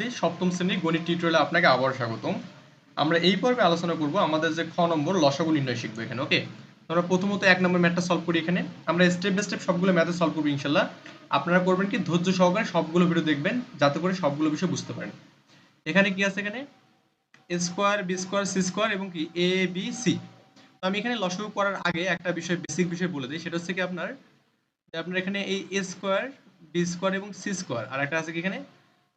শিক্ষার্থী সপ্তম শ্রেণি গণিত টিউটোরিয়ালে আপনাকে আবার স্বাগতম। আমরা এই পর্বে আলোচনা করব আমাদের যে খ নম্বর লসাগু নির্ণয় শিখব এখানে ওকে আমরা প্রথমত এক নম্বর ম্যাথটা সলভ করি এখানে। আমরা স্টেপ বাই স্টেপ সবগুলো ম্যাথে সলভ করব, ইনশাল্লাহ। আপনারা করবেন কি, ধৈর্য সহকারে সবগুলো ভিডিও দেখবেন, যাতে করে সবগুলো বিষয় বুঝতে পারেন। এখানে কি আছে এখানে? A square B square C square এবং কি এ বি সি তো আমি এখানে লসাগু করার আগে একটা বিষয় বেসিক বিষয় বলে দিই, সেটা হচ্ছে কি আপনার আপনার এখানে এই এ স্কোয়ার বি স্কোয়ার এবং সি স্কোয়ার আর একটা আছে কি এখানে?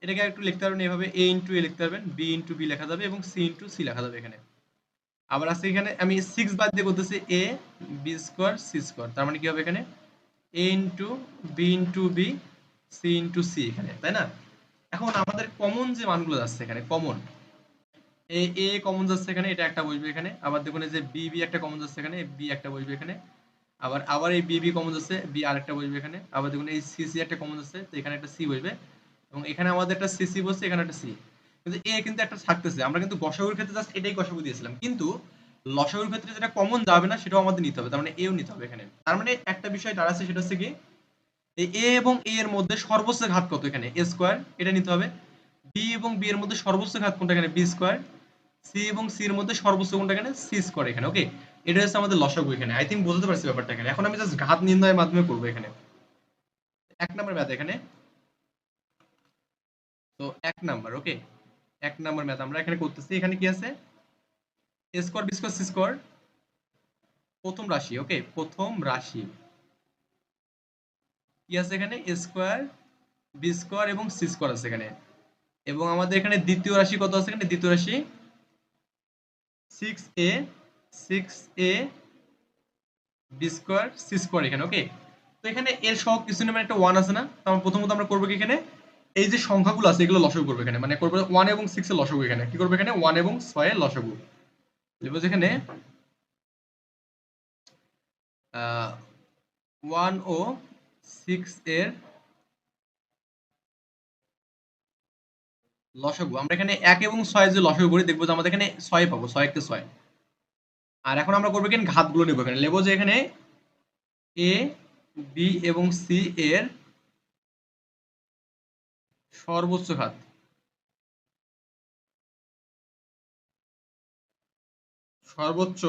এটাকে একটু লিখতে পারবেন, এভাবে এ ইন্টু এ লিখতে পারবেন বি ইন্টু বি লেখা যাবে এবং সি ইন্টু সি লেখা যাবে এখানে। আবার আছে এখানে, আমি সিক্স বাদ দিয়ে করতেছি A B square C square তার মানে কি হবে এখানে? A into B into B C into C এখানে, তাই না? এখন আমাদের কমন যে মানগুলো যাচ্ছে এখানে কমন এ এ কমন যাচ্ছে এখানে, এটা একটা বসবে এখানে। আবার দেখুন যে বি বি একটা কমন যাচ্ছে এখানে বি একটা বসবে এখানে। আবার আবার এই বি বি কমন যাচ্ছে বি আর একটা বসবে এখানে। আবার দেখুন এই সি সি একটা কমন যাচ্ছে, তো এখানে একটা সি বসবে। এবং এখানে আমাদের একটা সি সি বসছে, এখানে একটা সি কিন্তু এ কিন্তু একটা থাকতেছে। আমরা কিন্তু গসাগুর ক্ষেত্রে জাস্ট এটাই গসাগু দিয়েছিলাম। কিন্তু লসাগুর ক্ষেত্রে যেটা কমন যাবে না, সেটাও আমাদের নিতে হবে। তার মানে এও নিতে হবে এখানে। তার মানে একটা বিষয় দাঁড়াচ্ছে, সেটা হচ্ছে কি, এই এ এবং এ এর মধ্যে সর্বোচ্চ ঘাত কত এখানে? এ স্কোয়ার এটা নিতে হবে। বি এবং বি এর মধ্যে সর্বোচ্চ ঘাত কোনটা এখানে? বি স্কোয়ার সি এবং সি এর মধ্যে সর্বোচ্চ কোনটা এখানে? সি স্কোয়ার এখানে ওকে এটা হচ্ছে আমাদের লসাগু এখানে। আই থিঙ্ক বুঝতে পারছি ব্যাপারটা এখানে। এখন আমি জাস্ট ঘাত নির্ণয়ের মাধ্যমে করব এখানে। এক নম্বর ম্যাথ এখানে। তো এক নাম্বার ওকে এক নাম্বার ম্যাথ আমরা এখানে করতেছি, এখানে কি আছে? Square B square C square প্রথম রাশি ওকে প্রথম রাশি। কি আছে এখানে? স্কোয়ার বি স্কোয়ার এবং সি স্কোয়ার আছে এখানে। এবং আমাদের এখানে দ্বিতীয় রাশি কত আছে এখানে? দ্বিতীয় রাশি six A six A B square C square এখানে ওকে তো এখানে এর সহ কিছু নামে একটা ওয়ান আছে না? তো আমরা প্রথমত আমরা করব কি এখানে? এই যে সংখ্যাগুলো আছে, এগুলো লসগু করব এখানে। মানে করব ওয়ান এবং সিক্স এর লসগু এখানে। কি করব এখানে? ওয়ান এবং ছয় এর লসগু। লিখব যেখানে ওয়ান ও সিক্স এর লসগু। আমরা এখানে এক এবং ছয় যে লসগু করি, দেখব যে আমাদের এখানে ছয় পাবো, ছয় একটা ছয়। আর এখন আমরা করব এখানে ঘাতগুলো নেব এখানে নেব যে এখানে এ বি এবং সি এর সর্বোচ্চ ঘাত সর্বোচ্চ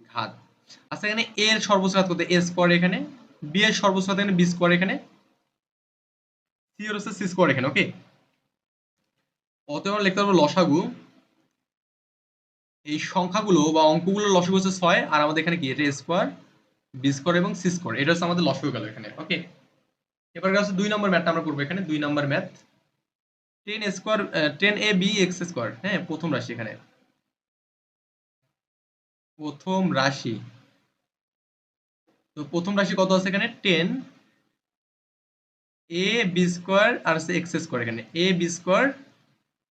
ঘাত। আচ্ছা এখানে এর সর্বোচ্চ ঘাত কত এ স্কোয়ার এখানে বি এর সর্বোচ্চ ঘাত এখানে বি স্কোয়ার এখানে সি এর হচ্ছে সি স্কোয়ার এখানে ওকে অতএব আমরা লিখতে পারব লসাগু। এই সংখ্যাগুলো বা অঙ্কগুলো লসাগু হচ্ছে ছয়, আর আমাদের এখানে কি? এটা স্কোয়ার বি স্কোয়ার এবং সি স্কোয়ার এটা হচ্ছে আমাদের লসাগু গেল এখানে ওকে এবার হচ্ছে দুই নম্বর ম্যাথটা আমরা করব এখানে, দুই নম্বর math ten square ten A B X square হ্যাঁ প্রথম রাশি এখানে। প্রথম রাশি। তো প্রথম রাশি কত আছে এখানে? টেন এ বি স্কোয়ার আর আছে এক্স স্কোয়ার এখানে। A B square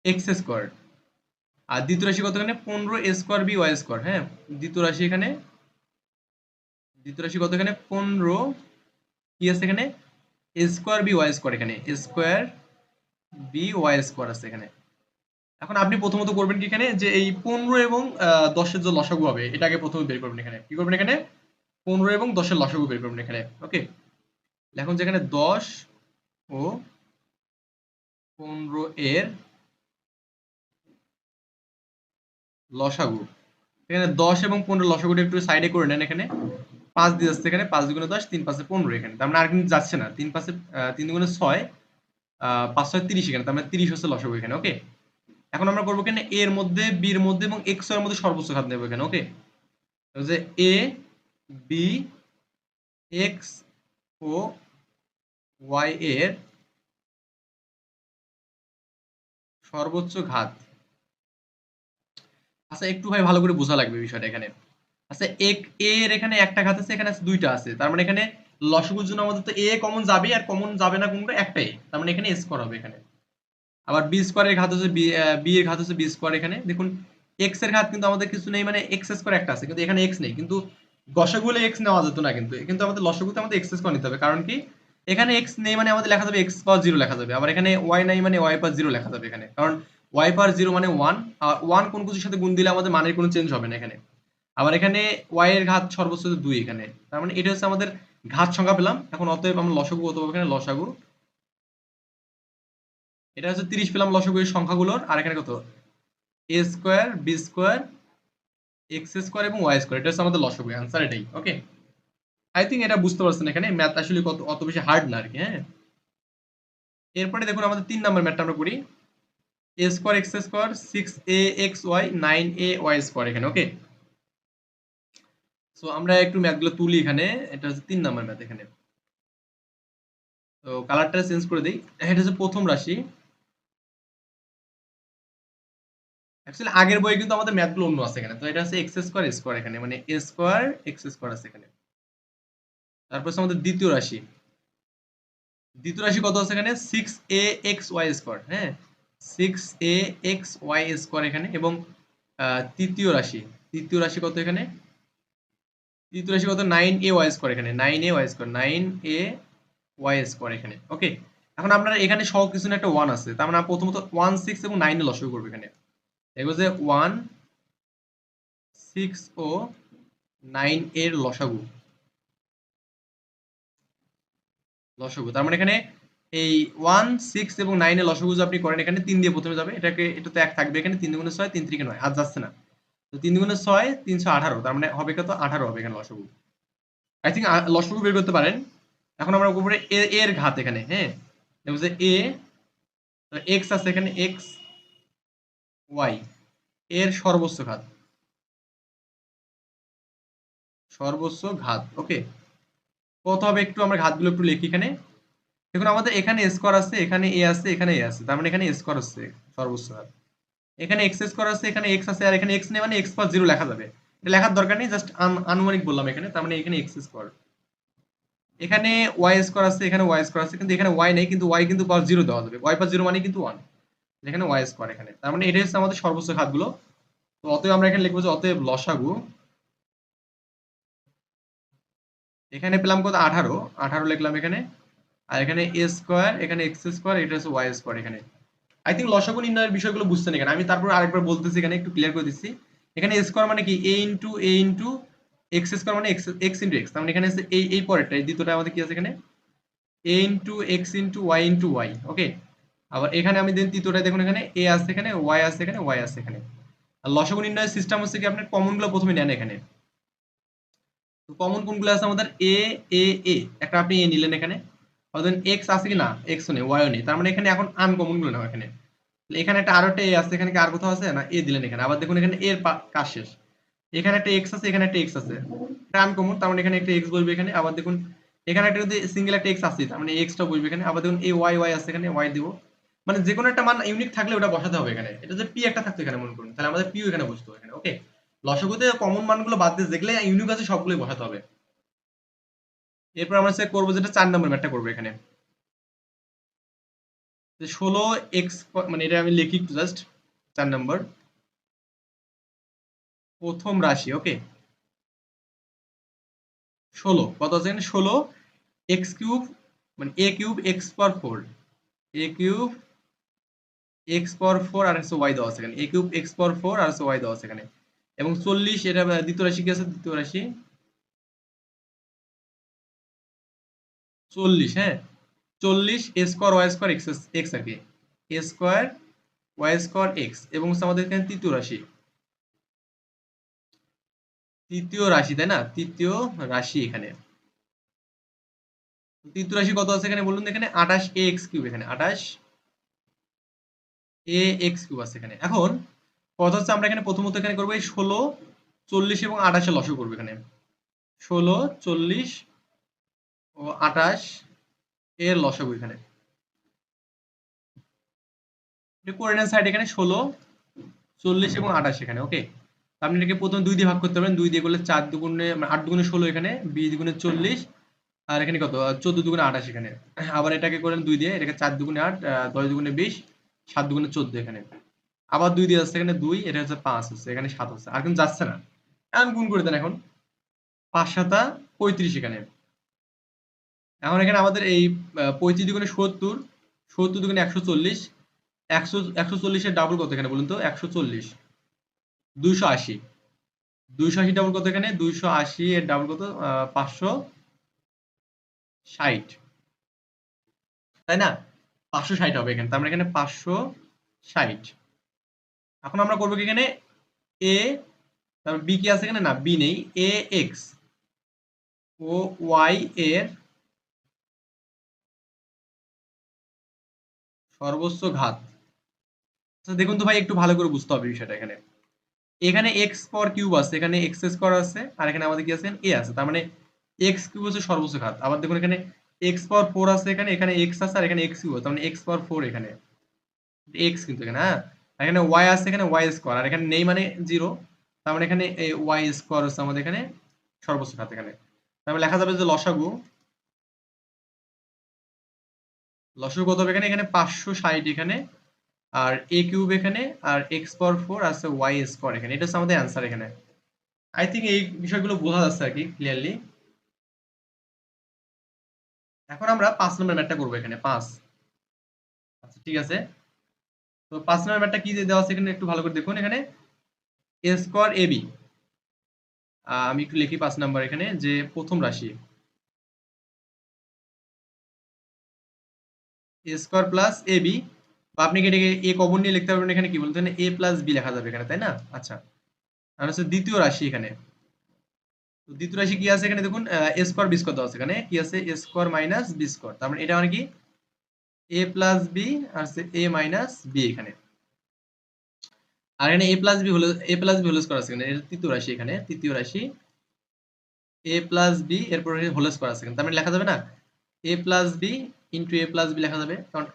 X square আর দ্বিতীয় রাশি কত এখানে? পনেরো A square B Y square হ্যাঁ। দ্বিতীয় রাশি এখানে, দ্বিতীয় রাশি কত এখানে? পনেরো। কি আছে এখানে? স্কোয়ার বি ওয়াই স্কোয়ার এখানে। স্কোয়ার বি ওয়াই স্কোয়ার আছে এখানে। এখন আপনি প্রথমত করবেন কি এখানে? যে এই পনেরো এবং দশের যে লসাগু হবে, এটাকে প্রথমে বের করবেন এখানে। কি করবেন এখানে? পনেরো এবং দশের লসাগু বের করবেন এখানে। ওকে? এখন যেখানে দশ ও পনেরো এর লসাগু। এখানে দশ এবং পনেরো লসাগুটা একটু সাইডে করে নেন এখানে। পাঁচ দিয়ে যাচ্ছে এখানে, পাঁচ দুগুণে দশ, তিন পাঁচে পনেরো এখানে। তার মানে আর কিন্তু যাচ্ছে না। তিন পাঁচে তিন দুগুণে ছয় পাঁচ ছয় তিরিশ এখানে। তার মানে তিরিশ হচ্ছে লসাগু এখানে, ওকে? এখন আমরা করব এখানে এর মধ্যে, বির মধ্যে এবং এক্সের মধ্যে সর্বোচ্চ ঘাত নেব এখানে, ওকে? যে এ, বি, এক্স ও ওয়াই এর সর্বোচ্চ ঘাত আচ্ছা একটু ভাই ভালো করে বোঝা লাগবে বিষয়টা এখানে। আচ্ছা এক এর এখানে একটা ঘাত আছে, এখানে দুইটা আছে। তার মানে এখানে লসগুর জন্য আমাদের তো এ কমন যাবে আর কমন যাবে না কোনটা একটাই। তার মানে এখানে স্কোয়ার হবে এখানে। আবার বি স্কোয়ারের ঘাত হচ্ছে বি এর ঘাত হচ্ছে বি স্কোয়ার এখানে। দেখুন এক্সের ঘাত কিন্তু আমাদের কিছু নেই মানে এক্স স্কোয়ার একটা আছে, কিন্তু এখানে এক্স নেই। কিন্তু গসাগুলো এক্স নেওয়া যেত না কিন্তু। কিন্তু আমাদের লসগুতে আমাদের এক্স স্কোয়ার নিতে হবে। কারণ কি? এখানে এক্স নেই মানে আমাদের লেখা যাবে এক্স পাওয়ার জিরো লেখা যাবে। আবার এখানে ওয়াই নাই মানে ওয়াই পাওয়ার জিরো লেখা যাবে এখানে। কারণ ওয়াই পাওয়ার জিরো মানে ওয়ান আর ওয়ান কোন কিছুর সাথে গুণ দিলে আমাদের মানের কোনো চেঞ্জ হবে না এখানে। আবার এখানে ওয়াই এর ঘাত সর্বোচ্চ দুই এখানে। তার মানে এটা হচ্ছে আমাদের ঘাত সংখ্যা পেলাম। এখন অতএব আমরা লসাগু কত পাবো এখানে লসাগু। এটা হচ্ছে তিরিশ পেলাম লসগু এই সংখ্যাগুলোর। আর এখানে কত? A square B square X square এবং ওয়াই স্কোয়ার এটা হচ্ছে আমাদের লসগু অ্যান্সার এটাই ওকে আই থিঙ্ক এটা বুঝতে পারছেন এখানে। ম্যাথ আসলে কত, অত বেশি হার্ড না আর কি হ্যাঁ? এরপরে দেখুন আমাদের তিন নম্বর ম্যাথটা আমরা করি। A square X square six A X Y nine A Y square এখানে ওকে সো আমরা একটু ম্যাথগুলো তুলি এখানে। এটা হচ্ছে তিন নম্বর ম্যাথ এখানে। তো কালারটা চেঞ্জ করে দিই। এটা হচ্ছে প্রথম রাশি। অ্যাকচুয়ালি আগের বইয়ে কিন্তু আমাদের ম্যাথগুলো অন্য আছে এখানে। তো, এটা হচ্ছে এক্স স্কোয়ার স্কোয়ার এখানে। মানে এ স্কোয়ার এক্স স্কোয়ার আছে এখানে। তারপর হচ্ছে আমাদের দ্বিতীয় রাশি। দ্বিতীয় রাশি কত আছে এখানে? Six A X Y square হ্যাঁ? Six A X Y square এখানে এবং তৃতীয় রাশি। তৃতীয় রাশি কত এখানে? তৃতীয় রাশি কত নাইন এ ওয়াই স্কোয়ার এখানে nine A Y square nine A Y square এখানে ওকে এখন আপনারা এখানে কিছু একটা ওয়ান আছে, তার মানে প্রথমত ওয়ান সিক্স এবং নাইনে করবে এখানে। যে ওয়ান সিক্স ও নাইন এর লসাগু। লসগু, তার মানে এখানে এই ওয়ান সিক্স এবং নাইন লসগু আপনি করেন, এখানে তিন দিয়ে প্রথমে যাবে, এটাকে, এটা তো এক থাকবে, এখানে তিন দুগুণে ছয়, তিন ত্রিকে নয়, আর যাচ্ছে না। তো তিন দুগুণে ছয়, তিনশো আঠারো। তার মানে হবে কত? আঠারো হবে এখানে লসগু আই থিঙ্ক লসগু বের করতে পারেন। এখন আমরা উপরে এর ঘাত এখানে হ্যাঁ? এ এক্স আছে এখানে এক্স ওয়াই এর সর্বোচ্চ ঘাত। সর্বোচ্চ ঘাত ওকে কত হবে একটু? আমরা ঘাতগুলো একটু লিখি এখানে। দেখুন, আমাদের এখানে স্কোয়ার আছে, এখানে এ আছে, এখানে এ আছে। তার মানে এখানে স্কোয়ার আছে সর্বোচ্চ ঘাত। এখানে এক্স স্কোয়ার আছে, এখানে এক্স আছে, আর এখানে এক্স নেই মানে এক্স পাওয়ার জিরো লেখা যাবে। এটা লেখার দরকার নেই জাস্ট আনুমানিক বললাম এখানে, তার মানে এখানে এক্স স্কোয়ার এখানে ওয়াই স্কোয়ার আছে, এখানে ওয়াই স্কোয়ার আছে, কিন্তু এখানে ওয়াই নেই, কিন্তু ওয়াই কিন্তু পাওয়ার জিরো দেওয়া যাবে। ওয়াই পাওয়ার জিরো মানে কিন্তু ওয়ান এখানে ওয়াই স্কোয়ার এখানে। তার মানে এটা হচ্ছে আমাদের সর্বোচ্চ ঘাতগুলো তো অতএব আমরা এখানে লিখব যে অতএব লসাগু। এখানে পেলাম কত? আঠারো। আঠারো লিখলাম এখানে। আর এখানে এ স্কোয়ার এখানে এক্স স্কোয়ার এটা হচ্ছে ওয়াই স্কোয়ার এখানে। আই থিঙ্ক লসাগু নির্ণয়ের বিষয়গুলো বুঝছেন এখানে। আমি তারপর আরেকবার বলতেছি এখানে, একটু ক্লিয়ার করে দিচ্ছি। এখানে স্কোয়ার মানে কি? A into a into x square মানে এক্স এক্স ইন্টু এক্স তার মানে এখানে এই এই পরেরটা, এই দ্বিতীয়টা আমাদের কি আছে এখানে? A into x into y into y okay আবার এখানে আমি দেন তৃতীয়টা দেখুন এখানে এ আছে এখানে ওয়াই আছে এখানে ওয়াই আছে এখানে। আর লসাগু নির্ণয়ের সিস্টেম হচ্ছে কি? আপনার কমনগুলো প্রথমে নেন এখানে। তো কমন কোনগুলো আছে আমাদের? এ এ এ একটা আপনি এ নিলেন এখানে। অথবা এক্স আছে কি না? এক্সও নেই ওয়াইও নেই। তার মানে এখানে এখন আনকমনগুলো এখানে। এখানে একটা আরও এ আছে, এখানে কি আর কোথাও আছে? না এ দিলেন এখানে। আবার দেখুন এখানে এর কাজ শেষ। এখানে একটা এক্স আছে, এখানে একটা এক্স আছে। আনকমন তার মানে এখানে একটা এক্স বলবে এখানে। আবার দেখুন, এখানে একটা যদি সিঙ্গেল একটা এক্স আছে, তার মানে এক্সটা বলবে এখানে। আবার দেখুন এ ওয়াই ওয়াই আছে এখানে ওয়াই দিব। মানে যে কোনো একটা মান ইউনিক থাকলে ওটা বসাতে হবে এখানে। এটা যে পি একটা থাকতো এখানে, মনে করুন। তাহলে আমাদের পিও এখানে বসতো এখানে ওকে লসগুতে কমন মানগুলো বাদ দিয়ে যেগুলো ইউনিক আছে সবগুলোই বসাতে হবে। এরপর আমরা চেক করব, যেটা চার নম্বর ম্যাটটা করব এখানে। ষোলো এক্স মানে এটা আমি লিখি জাস্ট চার নম্বর। প্রথম রাশি ওকে ষোলো, কত আছে ষোলো এক্স কিউব মানে a cube x per four a cube x power four আর হচ্ছে ওয়াই দেওয়া আছে এখানে। A cube x power four আর হচ্ছে ওয়াই দেওয়া আছে এখানে। এবং চল্লিশ, এটা দ্বিতীয় রাশি কি আছে? দ্বিতীয় রাশি চল্লিশ হ্যাঁ? চল্লিশ a square y square x x আর কি? A square y square x এবং আমাদের এখানে তৃতীয় রাশি। তৃতীয় রাশি, তাই না? তৃতীয় রাশি এখানে। তৃতীয় রাশি কত আছে এখানে বলুন এখানে? আঠাশ এ এক্স কিউব এখানে, আঠাশ এ এক্স কিউব আছে এখানে। এখন কথা হচ্ছে আমরা এখানে প্রথমত এখানে করব এই ষোলো, চল্লিশ এবং আঠাশে লসও করব এখানে। ষোলো, চল্লিশ ও আঠাশ এর লসাগু এখানে। কোঅর্ডিনেট সাইড এখানে ষোলো, চল্লিশ এবং আঠাশ এখানে ওকে আপনি এটাকে প্রথমে দুই দিয়ে ভাগ করতে পারেন, দুই দিয়ে করলে চার দুগুণে মানে আট দুগুণে ষোলো এখানে, বিশ দুগুণে চল্লিশ, আর এখানে কত? চোদ্দ দুগুণে আঠাশ এখানে। আবার এটাকে করেন দুই দিয়ে, এটাকে চার দুগুণে আট দশ দুগুণে বিশ, সাত দুগুণে চোদ্দ এখানে। আবার দুই দিয়ে আসছে এখানে দুই, এটা হচ্ছে পাঁচ হচ্ছে, এখানে সাত হচ্ছে, আর কিন্তু যাচ্ছে না। এখন গুণ করে দেন এখন। পাঁচ সাতা পঁয়ত্রিশ এখানে। এখন এখানে আমাদের এই পঁয়ত্রিশ দুগুণে সত্তর সত্তর দুগুণে একশো চল্লিশ, একশো একশো চল্লিশের ডাবল কত এখানে বলুন তো? একশো চল্লিশ। দুইশো আশি। দুইশো আশি ডাবল কত এখানে? দুইশো আশি এর ডাবল কত? পাঁচশো ষাট। তাই না? পাঁচশো ষাট হবে এখানে। তার মানে এখানে পাঁচশো ষাট। এখন আমরা করব কি এখানে? এ, তারপর বি কি আছে এখানে? না, বি নেই। এ এক্স। ও ওয়াই এর সর্বোচ্চ ঘাত। আচ্ছা দেখুন তো ভাই, একটু ভালো করে বুঝতে হবে বিষয়টা এখানে। এখানে এক্স পর কিউব আছে, এখানে এক্স স্কোয়ার আছে, আর এখানে আমাদের কি আছে? এ আছে। তার মানে এক্স কিউব হচ্ছে সর্বোচ্চ ঘাত। আবার দেখুন এখানে এক্স পাওয়ার ফোর আছে এখানে এখানে এক্স আছে, আর এখানে এক্স কিউব তার মানে এক্স পাওয়ার ফোর এখানে। এক্স কিন্তু এখানে হ্যাঁ? এখানে ওয়াই আছে, এখানে ওয়াই স্কোয়ার আর এখানে নেই মানে জিরো তার মানে এখানে ওয়াই স্কোয়ার হচ্ছে আমাদের এখানে সর্বোচ্চ ঘাত এখানে। তারপরে লেখা যাবে যে লসাগু লসাগু কত হবে এখানে? এখানে পাঁচশো ষাট এখানে, আর এ কিউব এখানে, আর এক্স পাওয়ার ফোর আছে ওয়াই স্কোয়ার এখানে। এটা হচ্ছে আমাদের অ্যান্সার এখানে। আই থিঙ্ক এই বিষয়গুলো বোঝা যাচ্ছে আর কি ক্লিয়ারলি এখন আমরা পাঁচ নম্বর ম্যাটটা করব এখানে, পাঁচ। আচ্ছা ঠিক আছে। তো পাঁচ নম্বর ম্যাটটা কি দেওয়া আছে এখানে? একটু ভালো করে দেখুন এখানে। এ স্কোয়ার এ বি আমি একটু লিখি পাঁচ নাম্বার এখানে, যে প্রথম রাশি। A square plus a b, বা আপনি এটাকে এ কমন নিয়ে লিখতে পারবেন এখানে কি বলতেন এ প্লাস বি লেখা যাবে এখানে, তাই না? আচ্ছা। আর হচ্ছে দ্বিতীয় রাশি এখানে। তো দ্বিতীয় রাশি কি আছে এখানে দেখুন এ স্কোয়ার বি স্কোয়ার আছে এখানে। কি আছে? A square minus b square তার মানে এটা মানে কি? এ প্লাস বি আর এ মাইনাস বি এখানে। আর এখানে এ প্লাস বি হলো a plus b whole square আছে এখানে। তৃতীয় রাশি এখানে, তৃতীয় রাশি। এ প্লাস বি এরপর হোল স্কোয়ার আছে তার মানে লেখা যাবে না? A plus b into a plus b লেখা যাবে। কারণ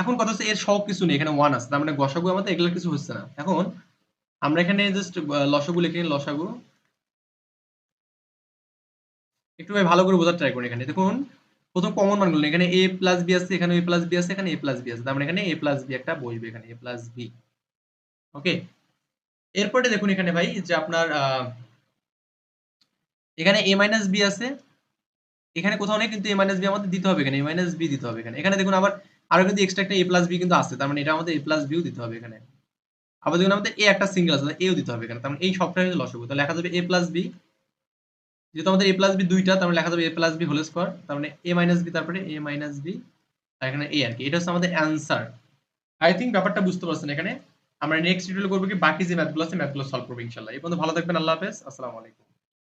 এখন কথা হচ্ছে এর সব কিছু নেই, এখানে ওয়ান আছে। তার মানে গসাগু আমাদের এগুলো কিছু হচ্ছে না। এখন আমরা এখানে জাস্ট লসাগু লিখে লসাগু। একটু ভালো করে বোঝার ট্রাই করুন এখানে। দেখুন, প্রথম কমন মানগুলো এখানে এ প্লাস বি আছে, এখানে এ প্লাস বি আছে, এখানে এ প্লাস বি আছে। তার মানে এখানে এ প্লাস বি একটা বসবে এখানে এ প্লাস বি ওকে এরপরে দেখুন এখানে ভাই, যে আপনার এখানে এ মাইনাস বি আছে এখানে কোথাও নেই, কিন্তু এ মাইনাস বি আমাদের দিতে হবে এখানে এ মাইনাস বি দিতে হবে এখানে। এখানে দেখুন আবার আরও কিন্তু এক্সট্রা একটা এ প্লাস বি কিন্তু আছে তার মানে এটা আমাদের এ প্লাস বিও দিতে হবে এখানে। আবার দেখুন আমাদের এ একটা সিঙ্গেল আছে এও দিতে হবে এখানে, তার মানে এই সবটা হচ্ছে লসগু তো লেখা যাবে এ প্লাস বি যেহেতু আমাদের এ প্লাস বি দুইটা, তার মানে লেখা যাবে a plus b whole square তার মানে এ মাইনাস বি তারপরে এ মাইনাস বি আর এখানে এ আর কি। এটা হচ্ছে আমাদের অ্যান্সার আই থিঙ্ক ব্যাপারটা বুঝতে পারছেন এখানে। আমরা নেক্সট ভিডিও করব কি, বাকি যে ম্যাথগুলো আছে ম্যাথগুলো সলভ করব ইনশাল্লাহ এই পর্যন্ত ভালো থাকবেন, আল্লাহ হাফেজ। আসসালামু আলাইকুম।